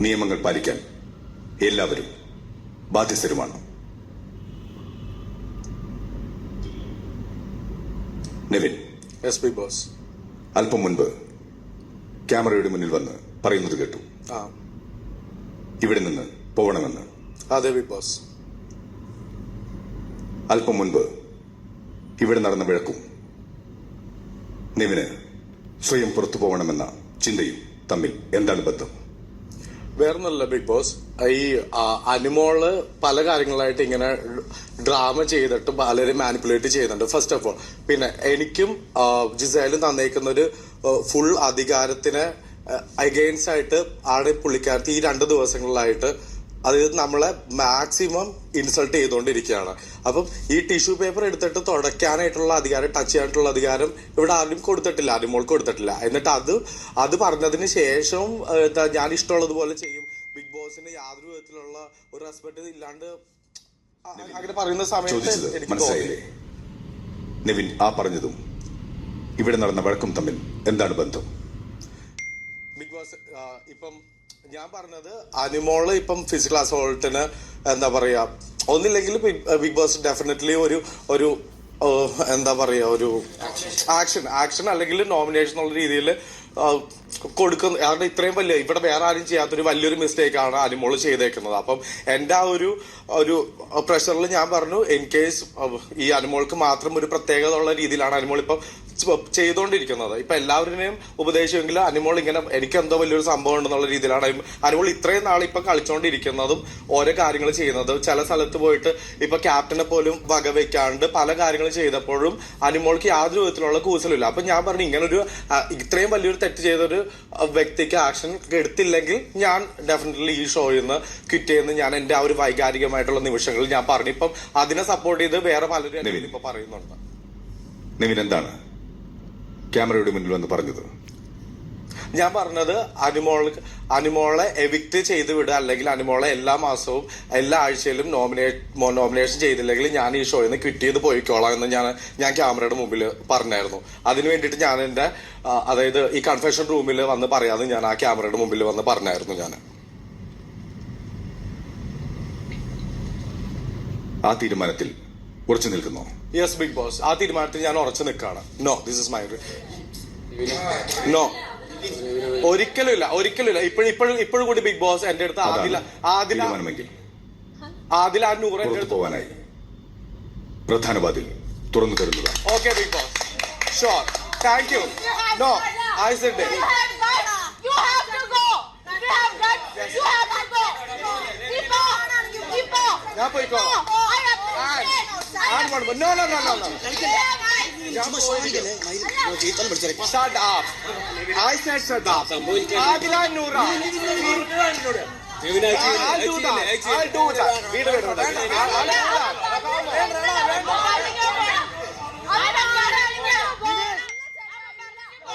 നിയമങ്ങൾ പാലിക്കാൻ എല്ലാവരും ബാധ്യസ്ഥരുമാണ്. നിവിൻ. S P Bose. അല്പം മുൻപ് ക്യാമറയുടെ മുന്നിൽ വന്ന് പറയുന്നത് കേട്ടു. ഇവിടെ നിന്ന് പോകണമെന്ന്. അതെ ബോസ്. അല്പം മുൻപ് ഇവിടെ നടന്ന വഴക്കും നിവിന് സ്വയം പുറത്തു പോകണമെന്ന ചിന്തയും തമ്മിൽ എന്താണ് ബന്ധം? വേറൊന്നല്ല ബിഗ് ബോസ്. ഈ അനുമോൾ പല കാര്യങ്ങളായിട്ട് ഇങ്ങനെ ഡ്രാമ ചെയ്തിട്ട് പലരും മാനിപ്പുലേറ്റ് ചെയ്യുന്നുണ്ട്. ഫസ്റ്റ് ഓഫ് ഓൾ പിന്നെ എനിക്കും ജിസയിലും തന്നേക്കുന്ന ഒരു ഫുൾ അധികാരത്തിന് അഗെയിൻസ്റ്റ് ആയിട്ട് ആണ് പുള്ളിക്കാരത്തി ഈ രണ്ട് ദിവസങ്ങളിലായിട്ട് അതായത് നമ്മളെ മാക്സിമം ഇൻസൾട്ട് ചെയ്തുകൊണ്ടിരിക്കുകയാണ്. അപ്പം ഈ ടിഷ്യൂ പേപ്പർ എടുത്തിട്ട് തുടയ്ക്കാനായിട്ടുള്ള അധികാരം ടച്ച് ചെയ്യാനായിട്ടുള്ള അധികാരം ഇവിടെ ആരും കൊടുത്തിട്ടില്ല അനിമോൾക്ക് കൊടുത്തിട്ടില്ല. എന്നിട്ട് അത് അത് പറഞ്ഞതിന് ശേഷവും എന്താ ഞാൻ ഇഷ്ടമുള്ളതുപോലെ ചെയ്യും. ബിഗ് ബോസിന് യാതൊരു വിധത്തിലുള്ള ഒരു റെസ്പെക്ട് ഇല്ലാണ്ട് അങ്ങനെ പറയുന്ന സമയത്ത് നിവിൻ എനിക്ക് നെവിൻ ആ പറഞ്ഞതും ഇവിടെ നടന്ന വഴക്കും തമ്മിൽ എന്താണ് ബന്ധം? ബിഗ് ബോസ് ഇപ്പം ഞാൻ പറഞ്ഞത് അനിമോൾ ഇപ്പം ഫിസിക്കൽ അസോൾട്ടിന് എന്താ പറയാ ഒന്നില്ലെങ്കിൽ ബിഗ് ബോസ് ഡെഫിനറ്റ്ലി ഒരു ഒരു എന്താ പറയാ ഒരു ആക്ഷൻ ആക്ഷൻ അല്ലെങ്കിൽ നോമിനേഷൻ ഉള്ള രീതിയിൽ കൊടുക്കുന്ന കാരണം ഇത്രയും വലിയ ഇവിടെ വേറെ ആരും ചെയ്യാത്തൊരു വലിയൊരു മിസ്റ്റേക്ക് ആണ് അനിമോൾ ചെയ്തേക്കുന്നത്. അപ്പം എന്റെ ആ ഒരു ഒരു പ്രഷറിൽ ഞാൻ പറഞ്ഞു ഇൻ കേസ് ഈ അനിമോൾക്ക് മാത്രം ഒരു പ്രത്യേകത ഉള്ള രീതിയിലാണ് അനിമോൾ ഇപ്പം ചെയ്തുകൊണ്ടിരിക്കുന്നത് ഇപ്പൊ എല്ലാവരുടെയും ഉപദേശമെങ്കിൽ അനിമോൾ ഇങ്ങനെ എനിക്ക് എന്തോ വലിയൊരു സംഭവം ഉണ്ടെന്നുള്ള രീതിയിലാണ്. അനിമ- അനിമോൾ ഇത്രയും നാൾ ഇപ്പൊ കളിച്ചുകൊണ്ടിരിക്കുന്നതും ഓരോ കാര്യങ്ങൾ ചെയ്യുന്നത് ചില സ്ഥലത്ത് പോയിട്ട് ഇപ്പൊ ക്യാപ്റ്റനെ പോലും വകവെക്കാണ്ട് പല കാര്യങ്ങൾ ചെയ്തപ്പോഴും അനിമോൾക്ക് യാതൊരു വിധത്തിലുള്ള കൂസലില്ല അപ്പൊ ഞാൻ പറഞ്ഞു ഇങ്ങനൊരു ഇത്രയും വലിയൊരു തെറ്റ് ചെയ്തൊരു വ്യക്തിക്ക് ആക്ഷൻ എടുത്തില്ലെങ്കിൽ ഞാൻ ഡെഫിനറ്റ്ലി ഈ ഷോയിൽ നിന്ന് ക്വിറ്റ് ചെയ്യുന്ന ഞാൻ എന്റെ ആ ഒരു വൈകാരികമായിട്ടുള്ള നിമിഷങ്ങളിൽ ഞാൻ പറഞ്ഞു. ഇപ്പം അതിനെ സപ്പോർട്ട് ചെയ്ത് വേറെ പലരും ഇപ്പൊ പറയുന്നുണ്ട്. നിവിൻ എന്താണ്? ക്യാമറയുടെ മുന്നിൽ വന്ന് പറഞ്ഞത്. ഞാൻ പറഞ്ഞത് അനിമോൾ അനിമോളെ എവിക്റ്റ് ചെയ്ത് വിടുക അല്ലെങ്കിൽ അനിമോളെ എല്ലാ മാസവും എല്ലാ ആഴ്ചയിലും നോമിനേറ്റ് നോമിനേഷൻ ചെയ്തില്ലെങ്കിൽ ഞാൻ ഈ ഷോയിൽ നിന്ന് ക്വിറ്റ് ചെയ്ത് പോയിക്കോളാം എന്ന് ഞാൻ ഞാൻ ക്യാമറയുടെ മുമ്പിൽ പറഞ്ഞായിരുന്നു. അതിന് വേണ്ടിയിട്ട് ഞാൻ എന്റെ അതായത് ഈ കൺഫെഷൻ റൂമിൽ വന്ന് പറയാതെ ഞാൻ ആ ക്യാമറയുടെ മുമ്പിൽ വന്ന് പറഞ്ഞായിരുന്നു ഞാൻ. ആ തീരുമാനത്തിൽ ഉറച്ചു നിൽക്കുന്നു യെസ് ബിഗ് ബോസ് ആ തീരുമാനത്തിൽ ഞാൻ ഉറച്ചു നിൽക്കുകയാണ് no this is my no ഒരിക്കലും ഇല്ല ഒരിക്കലും ഇല്ല ഇപ്പോഴും ഇപ്പോഴും ഇപ്പോഴും കൂടി ബിഗ് ബോസ് എന്റെ അടുത്ത് ആദില ആദില തീരുമാനമെങ്കിൽ ആദില നൂറ് എന്റെ പുറത്തു അടുത്ത് പോകാനായി പ്രധാന വാതിൽ തുറന്നു തരുന്നതാണ് okay big boss sure thank you no I said You it. have guts. You have to go. You have guts. You have to go. People. People. ഞാൻ പോയിക്കോളാം. I have to And- say. and one more. No, no,